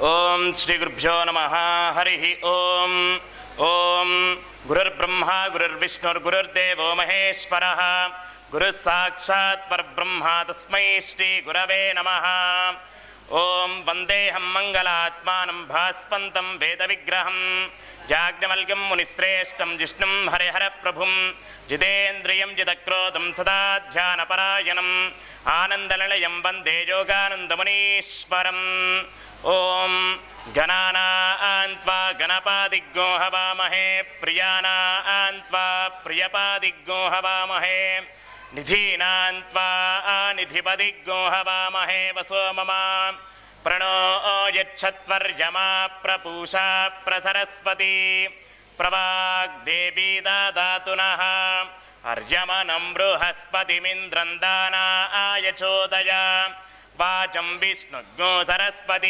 ఓం శ్రీ గురుభ్యో నమ. హరి ఓం. ఓం. గురుర్బ్రహ్మ గురుర్విష్ణుర్గురుర్దేవో మహేశ్వర. గురు సాక్షాత్ పరబ్రహ్మ తస్మై శ్రీ గురవే నమ. ఓం వందేహం మంగళాత్మానం భాస్పంతం వేద విగ్రహం జాగ్నవల్క్యం మునిశ్రేష్టం జిష్ణుం హరిహర ప్రభుం. జితేంద్రియం జితక్రోధం సదా ధ్యానపరాయణం. ఆనందనిలయం వందే యోగానందమునీశ్వరం. ఓం గణానాన్వా గణపాదిగ్గో హవామహే ప్రియానాన్వా ప్రియపాదిగ్గో హవామహే నిధీనాన్వా నిధిపదిగ్గో హవామహే వసో మమ ప్రణో యచ్చత్వర్యమా ప్రపూషా ప్రసరస్వతి ప్రవాగ్దేవీ దాతు నః అర్యమనం బృహస్పతిమింద్రం దానాయ చోదయ వాచం విష్ణుజ్ఞో సరస్వతి